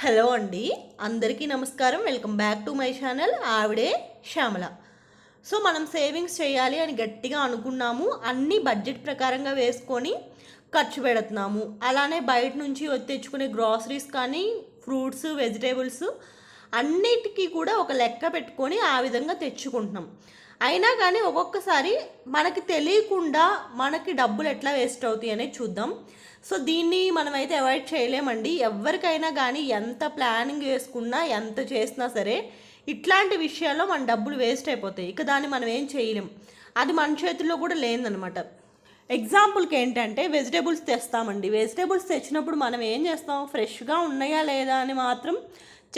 Hello అండి. అందరికీ నమస్కారం. Welcome back to my channel. ఆవిడే శ్యామల. సో మనం సేవింగ్స్ చేయాలి అని గట్టిగా అనుకున్నాము. అన్ని బడ్జెట్ ప్రకారంగా వేసుకొని ఖర్చు పెడుతున్నాము. అలానే బయట నుంచి తెచ్చుకునే గ్రాసరీస్ కానీ ఫ్రూట్స్ వెజిటేబుల్స్ అన్నిటికీ కూడా ఒక లెక్క పెట్టుకొని ఆ విధంగా తెచ్చుకుంటున్నాం. అయినా కానీ ఒక్కొక్కసారి మనకి తెలియకుండా మనకి డబ్బులు ఎట్లా వేస్ట్ అవుతాయి అనేది చూద్దాం. సో దీన్ని మనమైతే అవాయిడ్ చేయలేమండి. ఎవరికైనా కానీ ఎంత ప్లానింగ్ వేసుకున్నా ఎంత చేసినా సరే ఇట్లాంటి విషయాల్లో మన డబ్బులు వేస్ట్ అయిపోతాయి. ఇక దాన్ని మనం ఏం చేయలేం. అది మన చేతుల్లో కూడా లేదనమాట. ఎగ్జాంపుల్కి ఏంటంటే వెజిటేబుల్స్ తెస్తామండి. వెజిటేబుల్స్ తెచ్చినప్పుడు మనం ఏం చేస్తాం? ఫ్రెష్గా ఉన్నాయా లేదా అని మాత్రం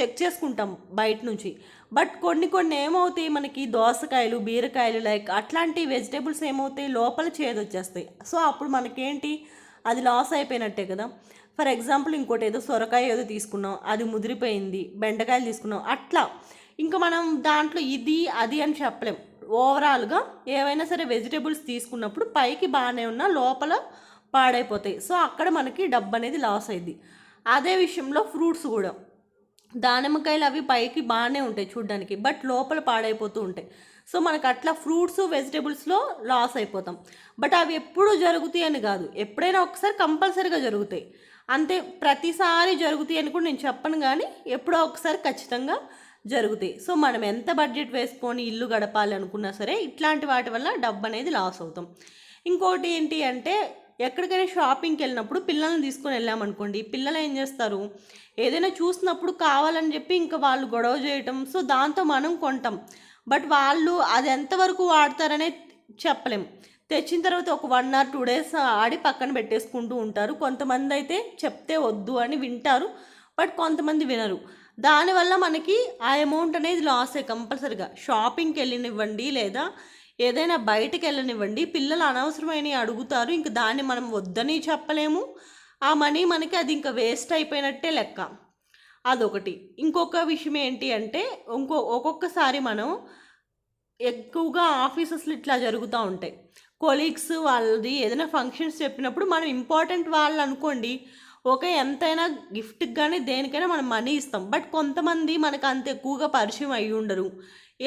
చెక్ చేసుకుంటాం బయట నుంచి. బట్ కొన్ని కొన్ని ఏమవుతాయి మనకి దోసకాయలు బీరకాయలు లైక్ అట్లాంటి వెజిటేబుల్స్ ఏమవుతాయి లోపల చేదొచ్చేస్తాయి. సో అప్పుడు మనకేంటి? అది లాస్ అయిపోయినట్టే కదా. ఫర్ ఎగ్జాంపుల్ ఇంకోటి ఏదో సొరకాయ ఏదో తీసుకున్నాం అది ముదిరిపోయింది బెండకాయలు తీసుకున్నాం అట్లా. ఇంకా మనం దాంట్లో ఇది అది అని చెప్పలేం. ఓవరాల్గా ఏవైనా సరే వెజిటేబుల్స్ తీసుకున్నప్పుడు పైకి బాగానే ఉన్నా లోపల పాడైపోతాయి. సో అక్కడ మనకి డబ్బు అనేది లాస్ అయింది అదే విషయంలో ఫ్రూట్స్ కూడా. దానిమ్మకాయలు అవి పైకి బాగానే ఉంటాయి చూడ్డానికి బట్ లోపల పాడైపోతూ ఉంటాయి. సో మనకు అట్లా ఫ్రూట్స్ వెజిటేబుల్స్లో లాస్ అయిపోతాం. బట్ అవి ఎప్పుడు జరుగుతాయి అని కాదు. ఎప్పుడైనా ఒకసారి కంపల్సరీగా జరుగుతాయి. అంతే ప్రతిసారి జరుగుతాయి అని కూడా నేను చెప్పను కానీ ఎప్పుడో ఒకసారి ఖచ్చితంగా జరుగుతాయి. సో మనం ఎంత బడ్జెట్ వేసుకొని ఇల్లు గడపాలి అనుకున్నా సరే ఇట్లాంటి వాటి వల్ల డబ్బు అనేది లాస్ అవుతాం. ఇంకోటి ఏంటి అంటే ఎక్కడికైనా షాపింగ్కి వెళ్ళినప్పుడు పిల్లల్ని తీసుకొని వెళ్ళామనుకోండి పిల్లలు ఏం చేస్తారు? ఏదైనా చూసినప్పుడు కావాలని చెప్పి ఇంకా వాళ్ళు గొడవ చేయటం సో దాంతో మనం కొంటాం. బట్ వాళ్ళు అది ఎంతవరకు వాడతారనే చెప్పలేం. తెచ్చిన తర్వాత ఒక వన్ ఆర్ టూ డేస్ ఆడి పక్కన పెట్టేసుకుంటూ ఉంటారు. కొంతమంది అయితే చెప్తే వద్దు అని వింటారు బట్ కొంతమంది వినరు. దానివల్ల మనకి ఆ అమౌంట్ అనేది లాసే కంపల్సరిగా. షాపింగ్కి వెళ్ళినివ్వండి లేదా ఏదైనా బయటకు వెళ్ళనివ్వండి. పిల్లలు అనవసరమైనవి అడుగుతారు. ఇంక దాన్ని మనం వద్దని చెప్పలేము. ఆ మనీ మనకి అది ఇంకా వేస్ట్ అయిపోయినట్టే లెక్క. అదొకటి. ఇంకొక విషయం ఏంటి అంటే ఇంకో ఒక్కొక్కసారి మనం ఎక్కువగా ఆఫీసెస్లు ఇట్లా జరుగుతూ ఉంటాయి. కొలీగ్స్ వాళ్ళది ఏదైనా ఫంక్షన్స్ చెప్పినప్పుడు మనం ఇంపార్టెంట్ వాళ్ళు అనుకోండి ఓకే ఎంతైనా గిఫ్ట్కి కానీ దేనికైనా మనం మనీ ఇస్తాం. బట్ కొంతమంది మనకు అంత ఎక్కువగా పరిచయం అయి ఉండరు.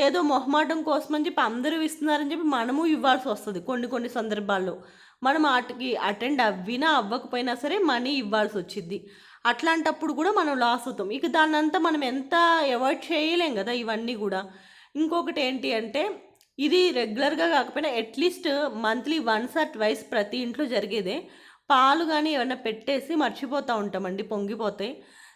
ఏదో మొహమాటం కోసం అని చెప్పి అందరూ ఇస్తున్నారని చెప్పి మనము ఇవ్వాల్సి వస్తుంది కొన్ని కొన్ని సందర్భాల్లో. మనం వాటికి అటెండ్ అవ్వినా అవ్వకపోయినా సరే మనీ ఇవ్వాల్సి వచ్చింది అట్లాంటప్పుడు కూడా మనం లాస్ అవుతాం. ఇక దాన్నంతా మనం ఎంత అవాయిడ్ చేయలేం కదా ఇవన్నీ కూడా. ఇంకొకటి ఏంటి అంటే ఇది రెగ్యులర్గా కాకపోయినా at least monthly once or twice ప్రతి ఇంట్లో జరిగేదే. పాలు కానీ ఏమైనా పెట్టేసి మర్చిపోతూ ఉంటామండి పొంగిపోతాయి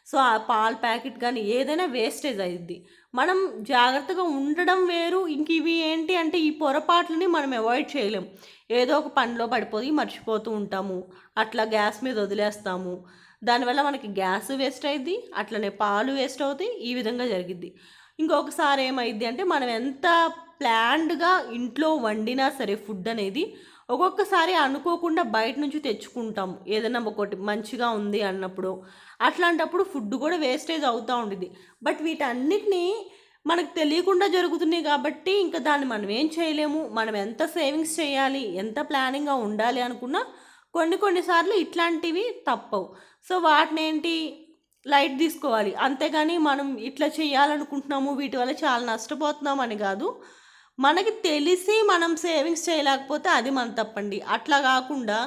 సో ఆ పాల ప్యాకెట్ కానీ ఏదైనా వేస్టేజ్ అయింది మనం జాగ్రత్తగా ఉండడం వేరు ఇంక ఇవి ఏంటి అంటే ఈ పొరపాట్లని మనం అవాయిడ్ చేయలేం. ఏదో ఒక పనిలో పడిపోయి మర్చిపోతూ ఉంటాము. అట్లా గ్యాస్ మీద వదిలేస్తాము. దానివల్ల మనకి గ్యాస్ వేస్ట్ అయింది అట్లనే పాలు వేస్ట్ అవుతాయి ఈ విధంగా జరిగిద్ది. ఇంకొకసారి ఏమైంది అంటే మనం ఎంత ప్లాన్డ్గా ఇంట్లో వండినా సరే ఫుడ్ అనేది ఒక్కొక్కసారి అనుకోకుండా బయట నుంచి తెచ్చుకుంటాం. ఏదైనా ఒకటి మంచిగా ఉంది అన్నప్పుడు. అట్లాంటప్పుడు ఫుడ్ కూడా వేస్టేజ్ అవుతూ ఉండేది బట్ వీటన్నిటినీ మనకు తెలియకుండా జరుగుతున్నాయి కాబట్టి ఇంకా దాన్ని మనం ఏం చేయలేము. మనం ఎంత సేవింగ్స్ చేయాలి ఎంత ప్లానింగ్గా ఉండాలి అనుకున్నా కొన్ని కొన్నిసార్లు ఇట్లాంటివి తప్పవు. సో వాటిని ఏంటి? లైట్ తీసుకోవాలి. అంతేగాని మనం ఇట్లా చేయాలనుకుంటున్నాము వీటి వల్ల చాలా నష్టపోతున్నాం అని కాదు. మనకి తెలిసి మనం సేవింగ్స్ చేయలేకపోతే అది మన తప్పండి. అట్లా కాకుండా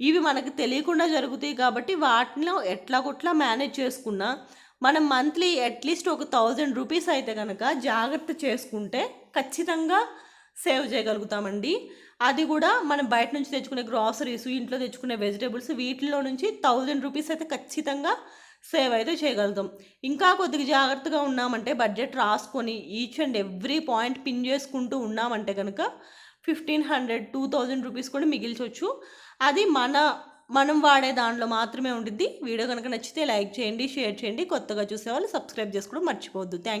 ఇవి మనకి తెలియకుండా జరుగుతాయి కాబట్టి వాటిలో ఎట్లా కొట్లా మేనేజ్ చేసుకున్నా మనం మంత్లీ అట్లీస్ట్ ఒక థౌజండ్ రూపీస్ అయితే కనుక జాగ్రత్త చేసుకుంటే ఖచ్చితంగా సేవ్ చేయగలుగుతామండి. అది కూడా మనం బయట నుంచి తెచ్చుకునే గ్రాసరీస్ ఇంట్లో తెచ్చుకునే వెజిటేబుల్స్ వీటిలో నుంచి థౌజండ్ రూపీస్ అయితే ఖచ్చితంగా సేవ్ అయితే చేయగలుగుతాం. ఇంకా కొద్దిగా జాగ్రత్తగా ఉన్నామంటే బడ్జెట్ రాసుకొని each and every point pin చేసుకుంటూ ఉన్నామంటే కనుక fifteen hundred two thousand rupees కూడా మిగిల్చవచ్చు అది మన మనం వాడే దాంట్లో మాత్రమే ఉంటుంది వీడియో కనుక నచ్చితే లైక్ చేయండి షేర్ చేయండి. కొత్తగా చూసేవాళ్ళు సబ్స్క్రైబ్ చేసుకోవడం మర్చిపోవద్దు. థ్యాంక్